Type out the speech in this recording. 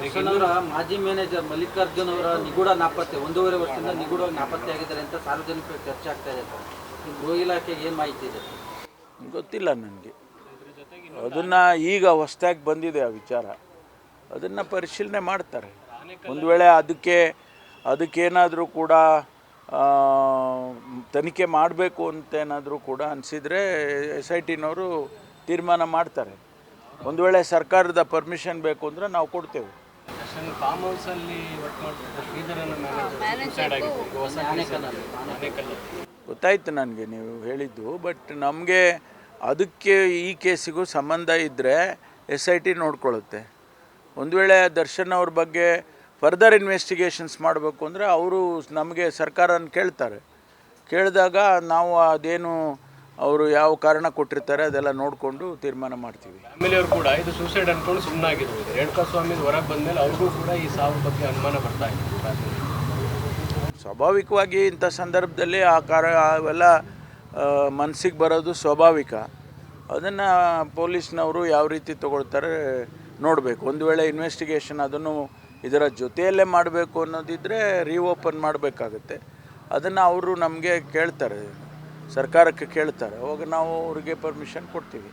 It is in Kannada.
ಅವರ ಮಾಜಿ ಮ್ಯಾನೇಜರ್ ಮಲ್ಲಿಕಾರ್ಜುನ್ ಅವರ ನಿಗೂಢ ನಾಪತ್ತೆ ಒಂದೂವರೆ ವರ್ಷದಿಂದ ನಿಗೂಢವಾಗಿ ನಾಪತ್ತೆ ಆಗಿದ್ದಾರೆ ಅಂತ ಸಾರ್ವಜನಿಕ ಚರ್ಚೆ ಆಗ್ತಾ ಇದೆ ಸರ್. ನಿಮ್ಮ ಗೃಹ ಇಲಾಖೆಗೆ ಏನು ಮಾಹಿತಿ ಇದೆ? ಗೊತ್ತಿಲ್ಲ ನನಗೆ. ಅದನ್ನು ಈಗ ಹೊಸ್ದಾಗಿ ಬಂದಿದೆ ಆ ವಿಚಾರ. ಅದನ್ನು ಪರಿಶೀಲನೆ ಮಾಡ್ತಾರೆ. ಒಂದು ವೇಳೆ ಅದಕ್ಕೆ ಅದಕ್ಕೇನಾದರೂ ಕೂಡ ತನಿಖೆ ಮಾಡಬೇಕು ಅಂತ ಏನಾದರೂ ಕೂಡ ಅನಿಸಿದರೆ ಎಸ್ ಐ ಟಿನವರು ತೀರ್ಮಾನ ಮಾಡ್ತಾರೆ. ಒಂದು ವೇಳೆ ಸರ್ಕಾರದ ಪರ್ಮಿಷನ್ ಬೇಕು ಅಂದರೆ ನಾವು ಕೊಡ್ತೇವೆ. ದರ್ಶನ್ ಫಾರ್ಮ್ ಹೌಸ್ ಅಲ್ಲಿ ವರ್ಕ್ ಮಾಡ್ತಿದ್ದ ಶ್ರೀಧರನ ಮ್ಯಾನೇಜರ್ ಗೊತ್ತಾಯ್ತು ನನಗೆ ನೀವು ಹೇಳಿದ್ದು ಬಟ್ ನಮಗೆ ಅದಕ್ಕೆ ಈ ಕೇಸಿಗೂ ಸಂಬಂಧ ಇದ್ದರೆ ಎಸ್ ಐ ಟಿ ನೋಡ್ಕೊಳ್ಳುತ್ತೆ. ಒಂದು ವೇಳೆ ದರ್ಶನ್ ಅವ್ರ ಬಗ್ಗೆ ಫರ್ದರ್ ಇನ್ವೆಸ್ಟಿಗೇಷನ್ಸ್ ಮಾಡಬೇಕು ಅಂದರೆ ಅವರು ನಮಗೆ ಸರ್ಕಾರನ ಕೇಳ್ತಾರೆ. ಕೇಳಿದಾಗ ನಾವು ಅದೇನು ಅವರು ಯಾವ ಕಾರಣ ಕೊಟ್ಟಿರ್ತಾರೆ ಅದೆಲ್ಲ ನೋಡಿಕೊಂಡು ತೀರ್ಮಾನ ಮಾಡ್ತೀವಿ. ಫ್ಯಾಮಿಲಿ ಅವರು ಕೂಡ ಇದು ಸೂಸೈಡ್ ಅನ್ಕೊಂಡು ಸುಮ್ಮನಾಗಿದ್ರು ರೇಣುಕಾ ಸ್ವಾಮಿ ಹೊರಗೆ ಬಂದ್ಮೇಲೆ ಅವ್ರಿಗೂ ಕೂಡ ಈ ಸಾವು ಬಗ್ಗೆ ಅನುಮಾನ ಬರ್ತಾ ಇತ್ತು ಸ್ವಾಭಾವಿಕವಾಗಿ ಇಂಥ ಸಂದರ್ಭದಲ್ಲಿ ಆ ಕಾರ ಅವೆಲ್ಲ ಮನಸ್ಸಿಗೆ ಬರೋದು ಸ್ವಾಭಾವಿಕ. ಅದನ್ನು ಪೊಲೀಸ್ನವರು ಯಾವ ರೀತಿ ತಗೊಳ್ತಾರೆ ನೋಡಬೇಕು. ಒಂದು ವೇಳೆ ಇನ್ವೆಸ್ಟಿಗೇಷನ್ ಅದನ್ನು ಇದರ ಜೊತೆಯಲ್ಲೇ ಮಾಡಬೇಕು ಅನ್ನೋದಿದ್ದರೆ ರೀಓಪನ್ ಮಾಡಬೇಕಾಗತ್ತೆ. ಅದನ್ನು ಅವರು ನಮಗೆ ಕೇಳ್ತಾರೆ. ಸರ್ಕಾರಕ್ಕೆ ಕೇಳ್ತಾರೆ ಅವಾಗ ನಾವು ಅವರಿಗೆ ಪರ್ಮಿಷನ್ ಕೊಡ್ತೀವಿ.